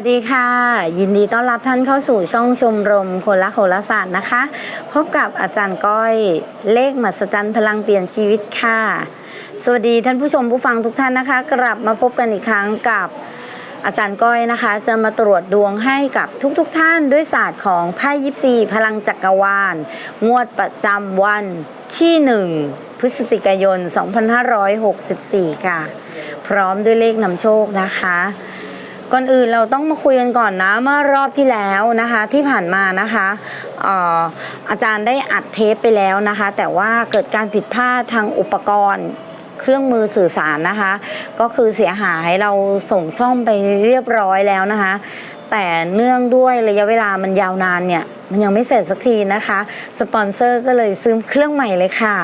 วัสดีค่ะ ยินดีต้อนรับท่านเข้าสู่ช่องชมรมคนละโหราศาสตร์นะคะ พบกับอาจารย์ก้อยเลขมหัศจรรย์พลังเปลี่ยนชีวิตค่ะ สวัสดีท่านผู้ชมผู้ฟังทุกท่านนะคะ กลับมาพบกันอีกครั้งกับอาจารย์ก้อยนะคะ จะมาตรวจดวงให้กับทุกๆทท่านด้วยศาสตร์ของไพ่ยิปซีพลังจักรวาล งวดประจำวันที่ 1 พฤศจิกายน 2564 ค่ะ พร้อมด้วยเลขนำโชคนะคะ ก่อนอื่นเราต้องมาคุยกันก่อนนะเมื่อรอบที่แล้วนะคะที่ผ่านมานะคะอาจารย์ได้อัดเทปไปแล้วนะคะ แต่ว่าเกิดการผิดพลาดทางอุปกรณ์เครื่องมือสื่อสารนะคะ ก็คือเสียหายเราส่งซ่อมไปเรียบร้อยแล้วนะคะ แต่เนื่องด้วยระยะเวลามันยาวนานเนี่ยมันยังไม่เสร็จสักทีนะคะ สปอนเซอร์ก็เลยซื้อเครื่องใหม่เลยค่ะ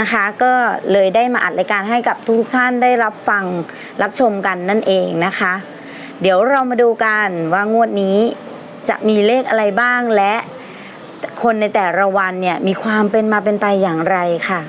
นะคะ ก็เลยได้มาอัดรายการให้กับทุกท่านได้รับฟังรับชมกันนั่นเองนะคะ เดี๋ยวเรามาดูกันว่างวดนี้จะมีเลขอะไรบ้างและคนในแต่ละวันเนี่ยมีความเป็นมาเป็นไปอย่างไรค่ะ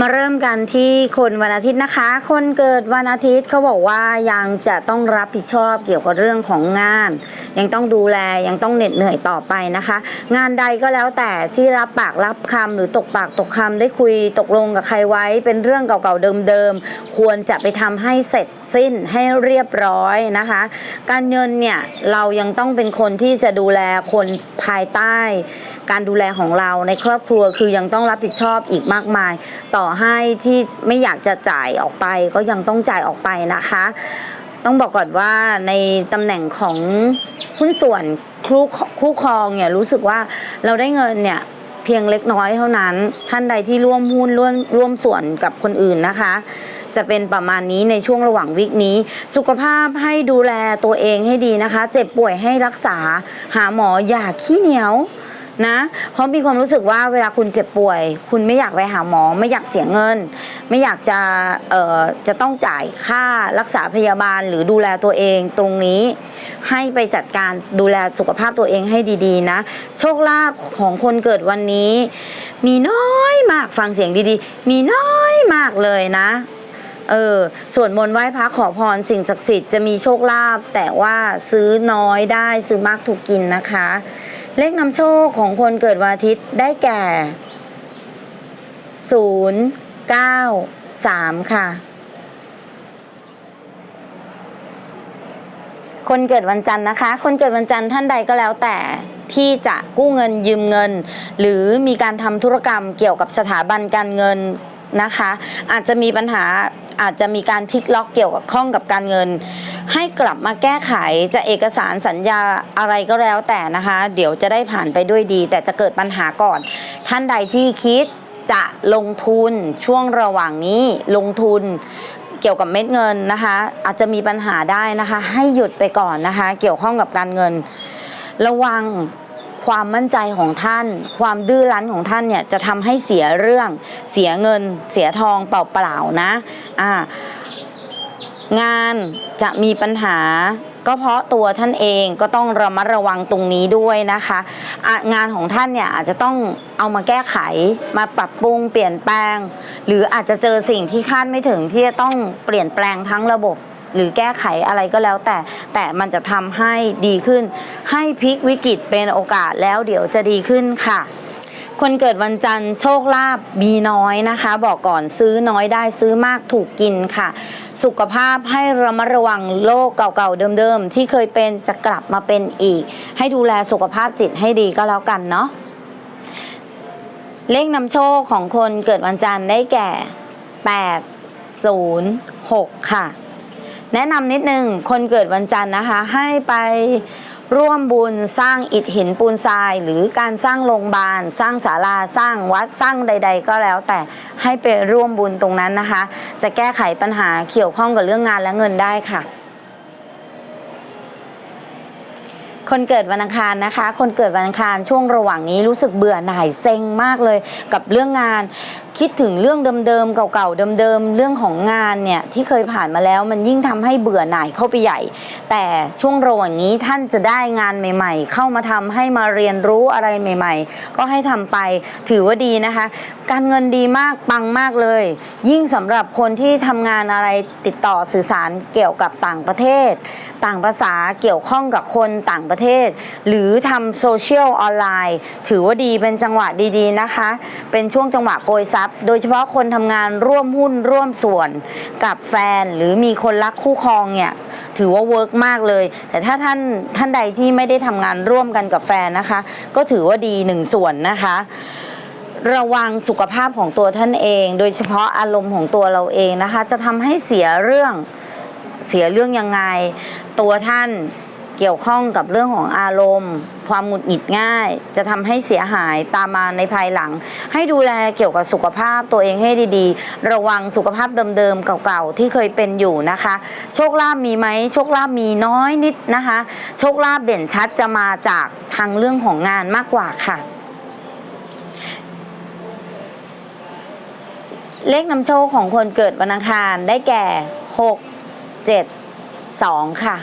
มาเริ่มกันที่คนวันอาทิตย์นะคะ คนเกิดวันอาทิตย์เขาบอกว่ายังจะต้องรับผิดชอบเกี่ยวกับเรื่องของงาน ยังต้องดูแลยังต้องเหน็ดเหนื่อยต่อไปนะคะ งานใดก็แล้วแต่ที่รับปากรับคำหรือตกปากตกคำได้คุยตกลงกับใครไว้ เป็นเรื่องเก่าๆเดิมๆควรจะไปทำให้เสร็จสิ้นให้เรียบร้อยนะคะ การเงินเนี่ยเรายังต้องเป็นคนที่จะดูแลคนภายใต้ การดูแลของเราในครอบครัวคือยังต้องรับผิดชอบอีกมากมายต่อให้ที่ไม่อยากจะจ่ายออกไปก็ยังต้องจ่ายออกไปนะคะ ต้องบอกก่อนว่าในตำแหน่งของหุ้นส่วนคู่คู่ครองเนี่ยรู้สึกว่าเราได้เงินเนี่ยเพียงเล็กน้อยเท่านั้น ท่านใดที่ร่วมหุ้นร่วมร่วมส่วนกับคนอื่นนะคะ จะเป็นประมาณนี้ในช่วงระหว่างวิกนี้ สุขภาพให้ดูแลตัวเองให้ดีนะคะ เจ็บป่วยให้รักษา หาหมออย่าขี้เหนียว นะ เพราะมีความรู้สึกว่าเวลาคุณเจ็บป่วย คุณไม่อยากไปหาหมอ ไม่อยากเสียเงิน ไม่อยากจะเอ่อจะต้องจ่ายค่ารักษาพยาบาลหรือดูแลตัวเองตรงนี้ ให้ไปจัดการดูแลสุขภาพตัวเองให้ดีๆนะ โชคลาภของคนเกิดวันนี้ มีน้อยมากฟังเสียงดีๆ มีน้อยมากเลยนะเออส่วนมนต์ไหว้พระขอพรสิ่งศักดิ์สิทธิ์จะมีโชคลาภแต่ว่าซื้อน้อยได้ซื้อมากถูกกินนะคะ เลขนำโชคของคนเกิดวันอาทิตย์ได้แก่ 0 9 3 ค่ะ คนเกิดวันจันทร์นะคะ คนเกิดวันจันทร์ท่านใดก็แล้วแต่ที่จะกู้เงินยืมเงิน หรือมีการทำธุรกรรมเกี่ยวกับสถาบันการเงินนะคะ อาจจะมีปัญหาอาจจะมีการพลิกล็อกเกี่ยวกับข้องกับการเงิน ให้กลับมาแก้ไขจะเอกสารสัญญาอะไรก็แล้วแต่นะคะ เดี๋ยวจะได้ผ่านไปด้วยดี แต่จะเกิดปัญหาก่อน ท่านใดที่คิดจะลงทุนช่วงระหว่างนี้ลงทุนเกี่ยวกับเม็ดเงินนะคะ อาจจะมีปัญหาได้นะคะ ให้หยุดไปก่อนนะคะ เกี่ยวข้องกับการเงิน ระวังความมั่นใจของท่าน ความดื้อรั้นของท่านเนี่ยจะทำให้เสียเรื่อง เสียเงิน เสียทองเปล่าๆนะ อ่า งานจะมีปัญหา ก็เพราะตัวท่านเองก็ต้องระมัดระวังตรงนี้ด้วยนะคะะงานของท่านเนี่ยอาจจะต้องเอามาแก้ไขมาปรับปรุงเปลี่ยนแปลง หรืออาจจะเจอสิ่งที่คาดไม่ถึงที่จะต้องเปลี่ยนแปลงทั้งระบบหรือแก้ไขอะไรก็แล้วแต่แต่มันจะทำให้ดีขึ้น ให้พลิกวิกฤตเป็นโอกาสแล้วเดี๋ยวจะดีขึ้นค่ะ คนเกิดวันจันทร์โชคลาภมีน้อยนะคะ บอกก่อนซื้อน้อยได้ซื้อมากถูกกินค่ะ สุขภาพให้ระมัดระวังโรคเก่าๆเดิมๆ ที่เคยเป็นจะกลับมาเป็นอีก ให้ดูแลสุขภาพจิตให้ดีก็แล้วกันเนาะเลขนำโชคของคนเกิดวันจันทร์ได้แก่ 8 0 6 ค่ะ แนะนำนิดนึงคนเกิดวันจันทร์นะคะ ให้ไป ร่วมบุญสร้างอิฐหินปูนทราย หรือการสร้างโรงพยาบาล สร้างศาลาสร้างวัดสร้างใด ๆ ก็แล้วแต่ให้ไปร่วมบุญตรงนั้นนะคะ จะแก้ไขปัญหาเกี่ยวข้องกับเรื่องงานและเงินได้ค่ะ คนเกิดวันอังคารนะคะ คนเกิดวันอังคารช่วงระหว่างนี้รู้สึกเบื่อหน่ายเซ็งมากเลยกับเรื่องงาน คิดถึงเรื่องเดิมๆเก่าๆเดิมๆเรื่องของงานเนี่ยที่เคยผ่านมาแล้วมันยิ่งทำให้เบื่อหน่ายเข้าไปใหญ่ แต่ช่วงระหว่างนี้ท่านจะได้งานใหม่ ๆ เข้ามาทำให้มาเรียนรู้อะไรใหม่ ๆ ก็ให้ทำไปถือว่าดีนะคะ การเงินดีมากปังมากเลย ยิ่งสำหรับคนที่ทำงานอะไรติดต่อสื่อสารเกี่ยวกับต่างประเทศ ต่างภาษาเกี่ยวข้องกับคนต่างประเทศ หรือทำโซเชียลออนไลน์ ถือว่าดีเป็นจังหวะดีๆนะคะ เป็นช่วงจังหวะโกยทรัพย์ โดยเฉพาะคนทำงานร่วมหุ้นร่วมส่วน กับแฟนหรือมีคนรักคู่ครองเนี่ยถือว่าเวิร์กมากเลย แต่ถ้าท่านท่านใดที่ไม่ได้ทำงานร่วมกันกับแฟนนะคะ ก็ถือว่าดีหนึ่งส่วนนะคะระวังสุขภาพของตัวท่านเอง โดยเฉพาะอารมณ์ของตัวเราเองนะคะ จะทำให้เสียเรื่องเสียเรื่องยังไง ตัวท่าน เกี่ยวข้องกับเรื่องของอารมณ์ ความหงุดหงิดง่าย จะทำให้เสียหายตามมาในภายหลัง ให้ดูแลเกี่ยวกับสุขภาพตัวเองให้ดีๆ ระวังสุขภาพเดิมๆเก่าๆที่เคยเป็นอยู่นะคะ โชคลาภมีไหมโชคลาภมีน้อยนิดนะคะ โชคลาภเด่นชัดจะมาจากทางเรื่องของงานมากกว่าค่ะเลขนำโชคของคนเกิดวันอังคารได้แก่ 6 7 2 ค่ะ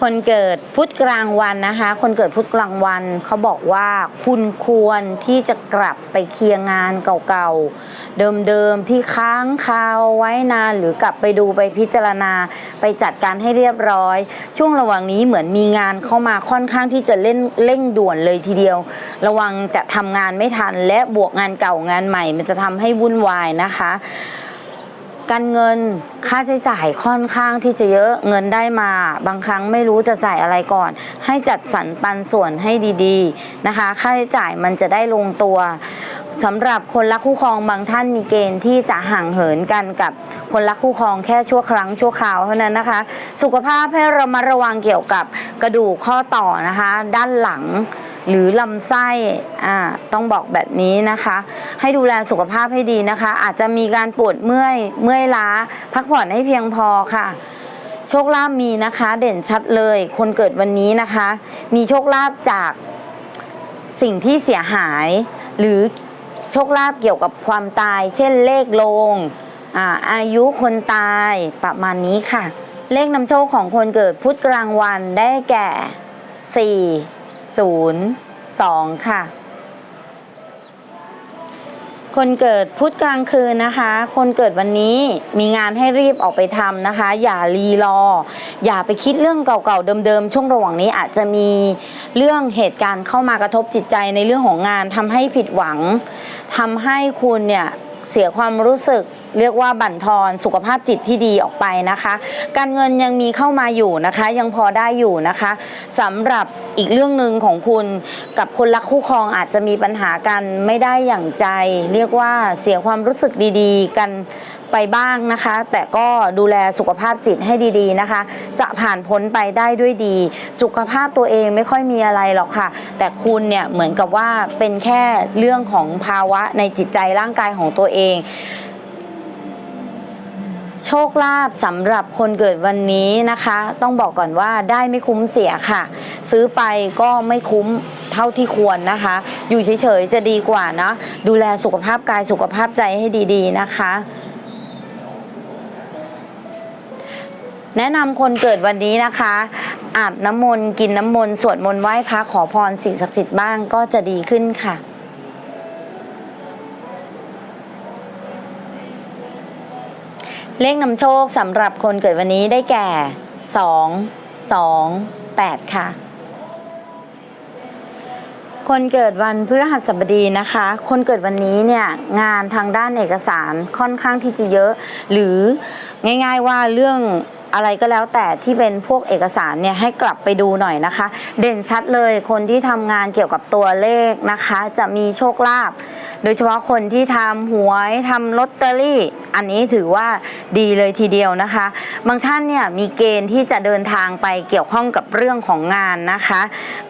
คนเกิดพุธกลางวันนะคะ คนเกิดพุธกลางวันเขาบอกว่าคุณควรที่จะกลับไปเคลียร์งานเก่าๆ เดิมๆที่ค้างคาวไว้นานหรือกลับไปดูไปพิจารณาไปจัดการให้เรียบร้อย ช่วงระหว่างนี้เหมือนมีงานเข้ามาค่อนข้างที่จะเล่นเร่งด่วนเลยทีเดียว ระวังจะทำงานไม่ทันและบวกงานเก่างานใหม่ มันจะทำให้วุ่นวายนะคะ การเงินค่าใช้จ่ายค่อนข้างที่จะเยอะเงินได้มา บางครั้งไม่รู้จะจ่ายอะไรก่อน ให้จัดสรรปันส่วนให้ดีๆนะคะ ค่าใช้จ่ายมันจะได้ลงตัว สำหรับคนรักคู่ครองบางท่านมีเกณฑ์ที่จะห่างเหินกันกับคนรักคู่ครองแค่ชั่วครั้งชั่วคราวเท่านั้นนะคะ สุขภาพให้เรามาระวังเกี่ยวกับกระดูกข้อต่อนะคะ ด้านหลังหรือลำไส้อ่าต้องบอกแบบนี้นะคะ ให้ดูแลสุขภาพให้ดีนะคะ อาจจะมีการปวดเมื่อยเมื่อยล้า พักผ่อนให้เพียงพอค่ะโชคลาภมีนะคะ เด่นชัดเลย คนเกิดวันนี้นะคะ มีโชคลาภจากสิ่งที่เสียหาย หรือ ชคลาภเกี่ยวกับความตาย เช่นเลขลงอาอายุคนตายประมาณนี้ค่ะ เลขนำโชคของคนเกิดพุธกลางวันได้แก่ 4 0 2 ค่ะ คนเกิดพุธกลางคืนนะคะ คนเกิดวันนี้มีงานให้รีบออกไปทำนะคะ อย่ารีรอ อย่าไปคิดเรื่องเก่าๆเดิมๆช่วงระหว่างนี้อาจจะมีเรื่องเหตุการณ์เข้ามากระทบจิตใจในเรื่องของงานทำให้ผิดหวังทำให้คุณเนี่ยเสียความรู้สึก เรียกว่าบั่นทอนสุขภาพจิตที่ดีออกไปนะคะ การเงินยังมีเข้ามาอยู่นะคะ ยังพอได้อยู่นะคะสำหรับอีกเรื่องหนึ่งของคุณกับคนรักคู่ครองอาจจะมีปัญหากันไม่ได้อย่างใจ เรียกว่าเสียความรู้สึกดีๆ กันไปบ้างนะคะ แต่ก็ดูแลสุขภาพจิตให้ดีๆนะคะ จะผ่านพ้นไปได้ด้วยดี สุขภาพตัวเองไม่ค่อยมีอะไรหรอกค่ะ แต่คุณเนี่ยเหมือนกับว่าเป็นแค่เรื่องของภาวะในจิตใจร่างกายของตัวเอง โชคลาภสำหรับคนเกิดวันนี้นะคะ ต้องบอกก่อนว่าได้ไม่คุ้มเสียค่ะ ซื้อไปก็ไม่คุ้มเท่าที่ควรนะคะ อยู่เฉยๆจะดีกว่านะดูแลสุขภาพกายสุขภาพใจให้ดีๆนะคะแนะนำคนเกิดวันนี้นะคะ อาบน้ำมนต์กินน้ำมนต์สวดมนต์ไหว้พระขอพรสิ่งศักดิ์สิทธิ์บ้างก็จะดีขึ้นค่ะ เลขนำโชคสำหรับคนเกิดวันนี้ได้แก่ 2 2 8 ค่ะ คนเกิดวันพฤหัสบดีนะคะ คนเกิดวันนี้เนี่ยงานทางด้านเอกสารค่อนข้างที่จะเยอะ หรือง่ายๆว่าเรื่อง อะไรก็แล้วแต่ที่เป็นพวกเอกสารเนี่ยให้กลับไปดูหน่อยนะคะ เด่นชัดเลยคนที่ทำงานเกี่ยวกับตัวเลขนะคะ จะมีโชคลาภโดยเฉพาะคนที่ทำหวยทำลอตเตอรี่ อันนี้ถือว่าดีเลยทีเดียวนะคะ บางท่านเนี่ยมีเกณฑ์ที่จะเดินทางไปเกี่ยวข้องกับเรื่องของงานนะคะ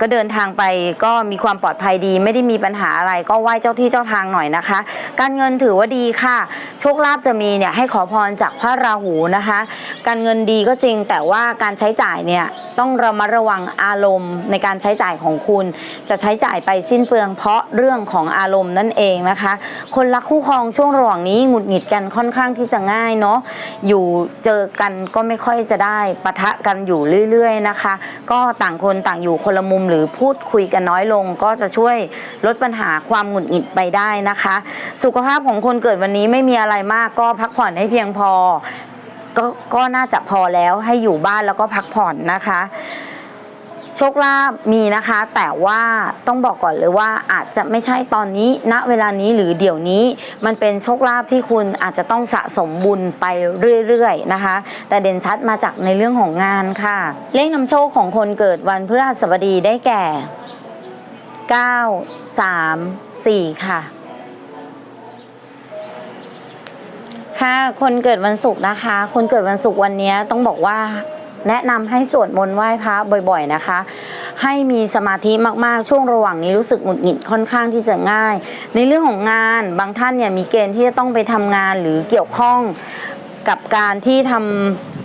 ก็เดินทางไปก็มีความปลอดภัยดี ไม่ได้มีปัญหาอะไรก็ไหว้เจ้าที่เจ้าทางหน่อยนะคะ การเงินถือว่าดีค่ะ โชคลาภจะมีเนี่ยให้ขอพรจากพระราหูนะคะ การเงินดีก็จริง แต่ว่าการใช้จ่ายเนี่ยต้องระมัดระวังอารมณ์ในการใช้จ่ายของคุณ จะใช้จ่ายไปสิ้นเปลืองเพราะเรื่องของอารมณ์นั่นเองนะคะ คนรักคู่ครองช่วงระหว่างนี้หงุดหงิดกันค่อนข้างที่จะง่ายเนาะอยู่เจอกันก็ไม่ค่อยจะได้ปะทะกันอยู่เรื่อยๆนะคะ ก็ต่างคนต่างอยู่คนละมุมหรือพูดคุยกันน้อยลง ก็จะช่วยลดปัญหาความหงุดหงิดไปได้นะคะ สุขภาพของคนเกิดวันนี้ไม่มีอะไรมากก็พักผ่อนให้เพียงพอ ก็ก็น่าจะพอแล้วให้อยู่บ้านแล้วก็พักผ่อนนะคะ โชคลาภมีนะคะ แต่ว่าต้องบอกก่อนเลยว่าอาจจะไม่ใช่ตอนนี้ณเวลานี้หรือเดี๋ยวนี้ มันเป็นโชคลาภที่คุณอาจจะต้องสะสมบุญไปเรื่อยๆนะคะ แต่เด่นชัดมาจากในเรื่องของงานค่ะ เลขนำโชคของคนเกิดวันพฤหัสบดีได้แก่ 9 3 4 ค่ะ ค่ะคนเกิดวันศุกร์นะคะ คนเกิดวันศุกร์วันนี้ต้องบอกว่าแนะนำให้สวดมนต์ไหว้พระบ่อยๆนะคะ ให้มีสมาธิมากๆ ช่วงระหว่างนี้รู้สึกหงุดหงิดค่อนข้างที่จะง่าย ในเรื่องของงานบางท่านเนี่ยมีเกณฑ์ที่จะต้องไปทำงานหรือเกี่ยวข้องกับการที่ท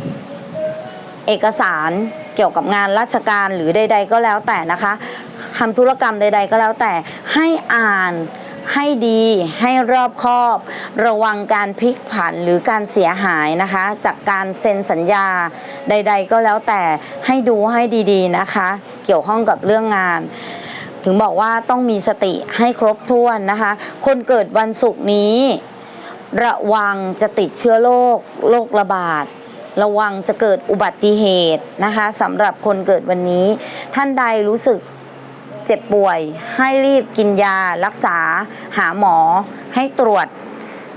ำเอกสารเกี่ยวกับงานราชการหรือใด ๆ ก็แล้วแต่นะคะทำธุรกรรมใด ๆ ก็แล้วแต่ให้อ่าน ให้ดีให้รอบคอบ ระวังการพลิกผันหรือการเสียหายนะคะ จากการเซ็นสัญญาใด ๆ ก็แล้วแต่ให้ดูให้ดี ๆนะคะ เกี่ยวข้องกับเรื่องงานถึงบอกว่าต้องมีสติให้ครบถ้วนนะคะ คนเกิดวันศุกร์นี้ ระวังจะติดเชื้อโรคโรคระบาด ระวังจะเกิดอุบัติเหตุนะคะสำหรับคนเกิดวันนี้ ท่านใดรู้สึก เจ็บป่วย ให้รีบกินยา รักษา หาหมอ ให้ตรวจ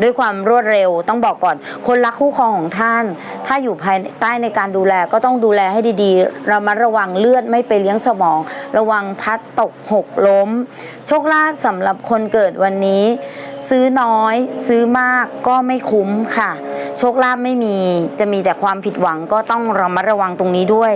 ด้วยความรวดเร็วต้องบอกก่อน คนรักคู่ครองของท่าน ถ้าอยู่ภายใต้ในการดูแลก็ต้องดูแลให้ดีๆเรามาระวังเลือดไม่ไปเลี้ยงสมอง ระวังพัดตกหกล้ม โชคลาภสำหรับคนเกิดวันนี้ ซื้อน้อย ซื้อมากก็ไม่คุ้มค่ะ โชคลาภไม่มี จะมีแต่ความผิดหวังก็ต้องระมัดระวังตรงนี้ด้วย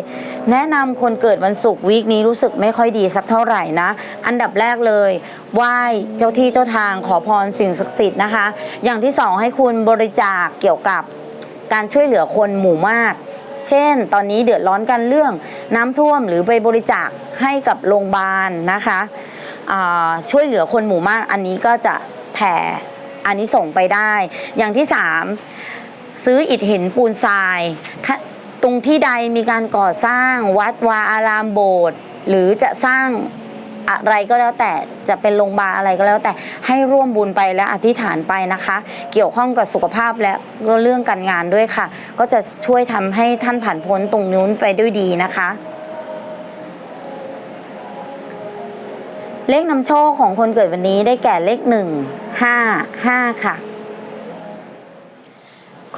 แนะนำคนเกิดวันศุกร์วีคนี้รู้สึกไม่ค่อยดีสักเท่าไหร่นะ อันดับแรกเลยไหว้เจ้าที่เจ้าทางขอพรสิ่งศักดิ์สิทธิ์นะคะ อย่างที่สองให้คุณบริจาคเกี่ยวกับการช่วยเหลือคนหมู่มาก เช่น ตอนนี้เดือดร้อนกันเรื่องน้ำท่วมหรือไปบริจาคให้กับโรงพยาบาลนะคะช่วยเหลือคนหมู่มากอันนี้ก็จะแผ่อันนี้ส่งไปได้ อย่างที่สาม ซื้ออิฐหินปูนทรายตรงที่ใดมีการก่อสร้างวัดวาอารามโบสถ์หรือจะสร้างอะไรก็แล้วแต่จะเป็นโรงพยาบาลอะไรก็แล้วแต่ให้ร่วมบุญไปและอธิษฐานไปนะคะ เกี่ยวข้องกับสุขภาพและเรื่องการงานด้วยค่ะ ก็จะช่วยทำให้ท่านผ่านพ้นตรงนู้นไปด้วยดีนะคะ เลขนำโชคของคนเกิดวันนี้ได้แก่เลขหนึ่งห้าห้าค่ะ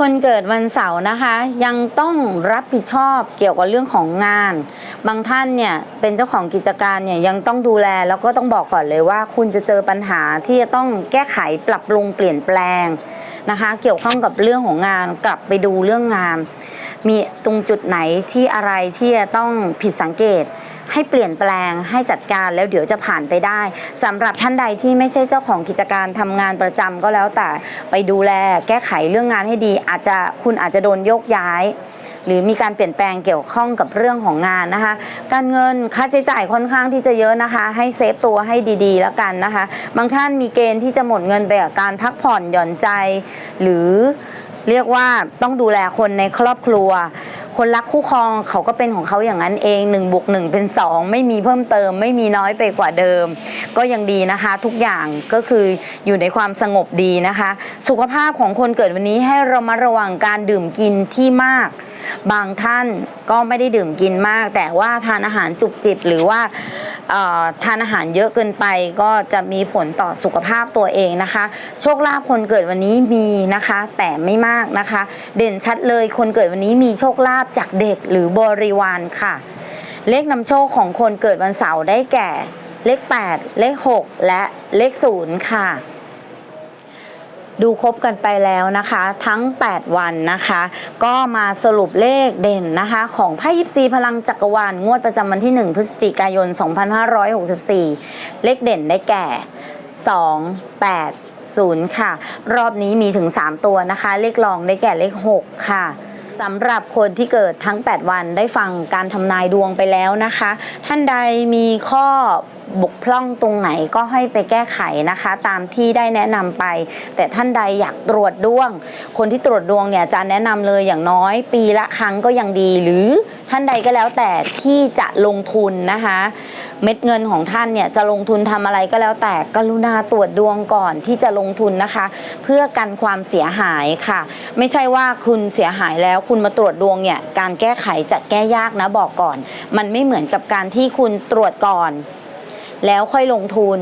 คนเกิดวันเสาร์นะคะ ยังต้องรับผิดชอบเกี่ยวกับเรื่องของงาน บางท่านเนี่ยเป็นเจ้าของกิจการเนี่ยยังต้องดูแลแล้วก็ต้องบอกก่อนเลยว่า คุณจะเจอปัญหาที่จะต้องแก้ไขปรับปรุงเปลี่ยนแปลงนะคะ เกี่ยวข้องกับเรื่องของงานกลับไปดูเรื่องงาน มีตรงจุดไหนที่อะไรที่จะต้องผิดสังเกต ให้เปลี่ยนแปลงให้จัดการแล้วเดี๋ยวจะผ่านไปได้สำหรับท่านใดที่ไม่ใช่เจ้าของกิจการทำงานประจำก็แล้วแต่ไปดูแลแก้ไขเรื่องงานให้ดี อาจจะคุณอาจจะโดนโยกย้าย หรือมีการเปลี่ยนแปลงเกี่ยวข้องกับเรื่องของงานนะคะ การเงินค่าใช้จ่ายค่อนข้างที่จะเยอะนะคะ ให้เซฟตัวให้ดีๆ แล้วกันนะคะ บางท่านมีเกณฑ์ที่จะหมดเงินไปกับการพักผ่อนหย่อนใจ หรือเรียกว่าต้องดูแลคนในครอบครัว คนรักคู่ครองเขาก็เป็นของเขาอย่างนั้นเอง1นบวกหเป็น 2 ไม่มีเพิ่มเติม ไม่มีน้อยไปกว่าเดิม ก็ยังดีนะคะ ทุกอย่างก็คืออยู่ในความสงบดีนะคะ สุขภาพของคนเกิดวันนี้ให้เรามาระวังการดื่มกินที่มากบางท่านก็ไม่ได้ดื่มกินมาก แต่ว่าทานอาหารจุกจิบหรือว่าทานอาหารเยอะเกินไปก็จะมีผลต่อสุขภาพตัวเองนะคะ โชคลาภคนเกิดวันนี้มีนะคะ แต่ไม่มากนะคะ เด่นชัดเลยคนเกิดวันนี้มีโชคลาภจากเด็กหรือบริวารค่ะ เลขนำโชคของคนเกิดวันเสาร์ได้แก่ เลข 8 เลข 6 และเลข 0 ค่ะ ดูครบกันไปแล้วนะคะ ทั้ง 8 วันนะคะ ก็มาสรุปเลขเด่นนะคะ ของไพ่ยิปซีพลังจักรวาลงวดประจำวันที่ 1 พฤศจิกายน 2564 เลขเด่นได้แก่ 2 8 0 ค่ะ รอบนี้มีถึง 3 ตัวนะคะ เลขรองได้แก่เลข 6 ค่ะสำหรับคนที่เกิดทั้ง 8 วันได้ฟังการทำนายดวงไปแล้วนะคะ ท่านใดมีข้อ บกพร่องตรงไหนก็ให้ไปแก้ไขนะคะ ตามที่ได้แนะนำไป แต่ท่านใดอยากตรวจดวง คนที่ตรวจดวงเนี่ยจะแนะนำเลยอย่างน้อย ปีละครั้งก็ยังดี หรือท่านใดก็แล้วแต่ที่จะลงทุนนะคะ เม็ดเงินของท่านเนี่ยจะลงทุนทำอะไรก็แล้วแต่กรุณาตรวจดวงก่อนที่จะลงทุนนะคะ เพื่อกันความเสียหายค่ะ ไม่ใช่ว่าคุณเสียหายแล้วคุณมาตรวจดวงเนี่ยการแก้ไขจะแก้ยากนะบอกก่อน มันไม่เหมือนกับการที่คุณตรวจก่อน แล้วค่อยลงทุน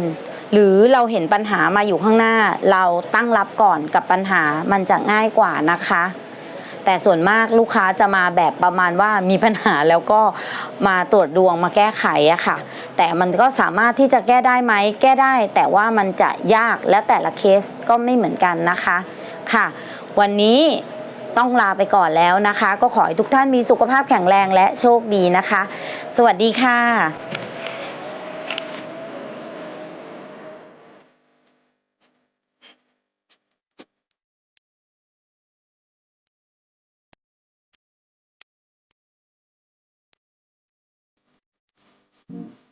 หรือเราเห็นปัญหามาอยู่ข้างหน้า เราตั้งรับก่อนกับปัญหามันจะง่ายกว่านะคะ แต่ส่วนมากลูกค้าจะมาแบบประมาณว่ามีปัญหาแล้วก็มาตรวจดวงมาแก้ไขอะค่ะ แต่มันก็สามารถที่จะแก้ได้ไหมแก้ได้ แต่ว่ามันจะยากและแต่ละเคสก็ไม่เหมือนกันนะคะค่ะ วันนี้ต้องลาไปก่อนแล้วนะคะ ก็ขอให้ทุกท่านมีสุขภาพแข็งแรงและโชคดีนะคะ สวัสดีค่ะ Mm-hmm.